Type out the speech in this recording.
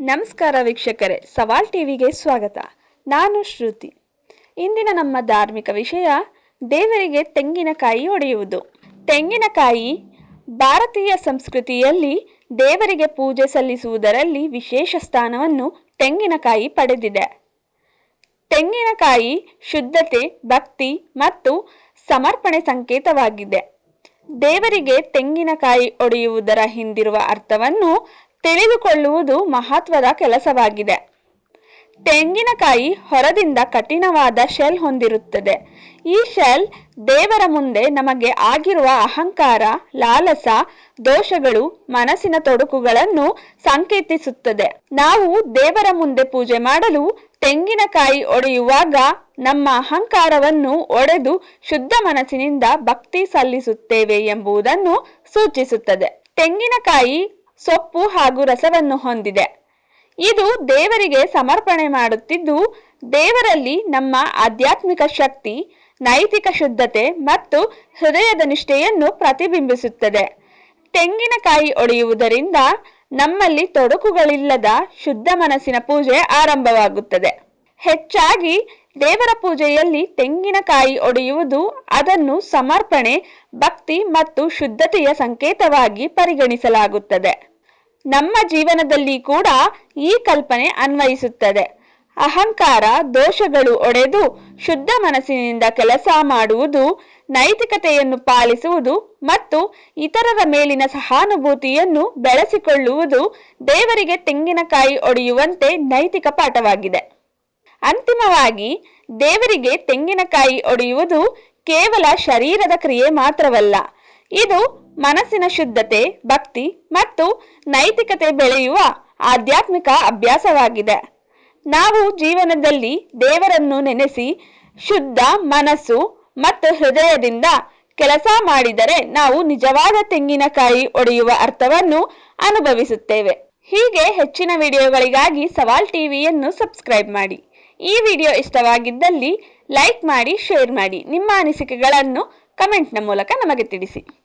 ನಮಸ್ಕಾರ ವೀಕ್ಷಕರೇ, ಸವಾಲ್ ಟಿವಿಗೆ ಸ್ವಾಗತ. ನಾನು ಶ್ರುತಿ. ಇಂದಿನ ನಮ್ಮ ಧಾರ್ಮಿಕ ವಿಷಯ, ದೇವರಿಗೆ ತೆಂಗಿನಕಾಯಿ ಒಡೆಯುವುದು. ತೆಂಗಿನಕಾಯಿ ಭಾರತೀಯ ಸಂಸ್ಕೃತಿಯಲ್ಲಿ ದೇವರಿಗೆ ಪೂಜೆ ಸಲ್ಲಿಸುವುದರಲ್ಲಿ ವಿಶೇಷ ಸ್ಥಾನವನ್ನು ತೆಂಗಿನಕಾಯಿ ಪಡೆದಿದೆ. ತೆಂಗಿನಕಾಯಿ ಶುದ್ಧತೆ, ಭಕ್ತಿ ಮತ್ತು ಸಮರ್ಪಣೆ ಸಂಕೇತವಾಗಿದೆ. ದೇವರಿಗೆ ತೆಂಗಿನಕಾಯಿ ಒಡೆಯುವುದರ ಹಿಂದಿರುವ ಅರ್ಥವನ್ನು ತಿಳಿದುಕೊಳ್ಳುವುದು ಮಹತ್ವದ ಕೆಲಸವಾಗಿದೆ. ತೆಂಗಿನಕಾಯಿ ಹೊರದಿಂದ ಕಠಿಣವಾದ ಶೆಲ್ ಹೊಂದಿರುತ್ತದೆ. ಈ ಶೆಲ್ ದೇವರ ಮುಂದೆ ನಮಗೆ ಆಗಿರುವ ಅಹಂಕಾರ, ಲಾಲಸ, ದೋಷಗಳು, ಮನಸ್ಸಿನ ತೊಡಕುಗಳನ್ನು ಸಂಕೇತಿಸುತ್ತದೆ. ನಾವು ದೇವರ ಮುಂದೆ ಪೂಜೆ ಮಾಡಲು ತೆಂಗಿನಕಾಯಿ ಒಡೆಯುವಾಗ ನಮ್ಮ ಅಹಂಕಾರವನ್ನು ಒಡೆದು ಶುದ್ಧ ಮನಸ್ಸಿನಿಂದ ಭಕ್ತಿ ಸಲ್ಲಿಸುತ್ತೇವೆ ಎಂಬುದನ್ನು ಸೂಚಿಸುತ್ತದೆ. ತೆಂಗಿನಕಾಯಿ ಸೊಪ್ಪು ಹಾಗೂ ರಸವನ್ನು ಹೊಂದಿದೆ. ಇದು ದೇವರಿಗೆ ಸಮರ್ಪಣೆ ಮಾಡುತ್ತಿದ್ದು, ದೇವರಲ್ಲಿ ನಮ್ಮ ಆಧ್ಯಾತ್ಮಿಕ ಶಕ್ತಿ, ನೈತಿಕ ಶುದ್ಧತೆ ಮತ್ತು ಹೃದಯದ ನಿಷ್ಠೆಯನ್ನು ಪ್ರತಿಬಿಂಬಿಸುತ್ತದೆ. ತೆಂಗಿನಕಾಯಿ ಒಡೆಯುವುದರಿಂದ ನಮ್ಮಲ್ಲಿ ತೊಡಕುಗಳಿಲ್ಲದ ಶುದ್ಧ ಮನಸ್ಸಿನ ಪೂಜೆ ಆರಂಭವಾಗುತ್ತದೆ. ಹೆಚ್ಚಾಗಿ ದೇವರ ಪೂಜೆಯಲ್ಲಿ ತೆಂಗಿನಕಾಯಿ ಒಡೆಯುವುದು ಅದನ್ನು ಸಮರ್ಪಣೆ, ಭಕ್ತಿ ಮತ್ತು ಶುದ್ಧತೆಯ ಸಂಕೇತವಾಗಿ ಪರಿಗಣಿಸಲಾಗುತ್ತದೆ. ನಮ್ಮ ಜೀವನದಲ್ಲಿ ಕೂಡ ಈ ಕಲ್ಪನೆ ಅನ್ವಯಿಸುತ್ತದೆ. ಅಹಂಕಾರ, ದೋಷಗಳು ಒಡೆದು ಶುದ್ಧ ಮನಸ್ಸಿನಿಂದ ಕೆಲಸ ಮಾಡುವುದು, ನೈತಿಕತೆಯನ್ನು ಪಾಲಿಸುವುದು ಮತ್ತು ಇತರರ ಮೇಲಿನ ಸಹಾನುಭೂತಿಯನ್ನು ಬೆಳೆಸಿಕೊಳ್ಳುವುದು ದೇವರಿಗೆ ತೆಂಗಿನಕಾಯಿ ಒಡೆಯುವಂತೆ ನೈತಿಕ ಪಾಠವಾಗಿದೆ. ಅಂತಿಮವಾಗಿ, ದೇವರಿಗೆ ತೆಂಗಿನಕಾಯಿ ಒಡೆಯುವುದು ಕೇವಲ ಶರೀರದ ಕ್ರಿಯೆ ಮಾತ್ರವಲ್ಲ. ಇದು ಮನಸ್ಸಿನ ಶುದ್ಧತೆ, ಭಕ್ತಿ ಮತ್ತು ನೈತಿಕತೆ ಬೆಳೆಯುವ ಆಧ್ಯಾತ್ಮಿಕ ಅಭ್ಯಾಸವಾಗಿದೆ. ನಾವು ಜೀವನದಲ್ಲಿ ದೇವರನ್ನು ನೆನೆಸಿ ಶುದ್ಧ ಮನಸ್ಸು ಮತ್ತು ಹೃದಯದಿಂದ ಕೆಲಸ ಮಾಡಿದರೆ ನಾವು ನಿಜವಾದ ತೆಂಗಿನಕಾಯಿ ಒಡೆಯುವ ಅರ್ಥವನ್ನು ಅನುಭವಿಸುತ್ತೇವೆ. ಹೀಗೆ ಹೆಚ್ಚಿನ ವಿಡಿಯೋಗಳಿಗಾಗಿ ಸವಾಲ್ ಟಿವಿಯನ್ನು ಸಬ್ಸ್ಕ್ರೈಬ್ ಮಾಡಿ. ಈ ವಿಡಿಯೋ ಇಷ್ಟವಾಗಿದ್ದಲ್ಲಿ ಲೈಕ್ ಮಾಡಿ, ಶೇರ್ ಮಾಡಿ. ನಿಮ್ಮ ಅನಿಸಿಕೆಗಳನ್ನು ಕಮೆಂಟ್ನ ಮೂಲಕ ನಮಗೆ ತಿಳಿಸಿ.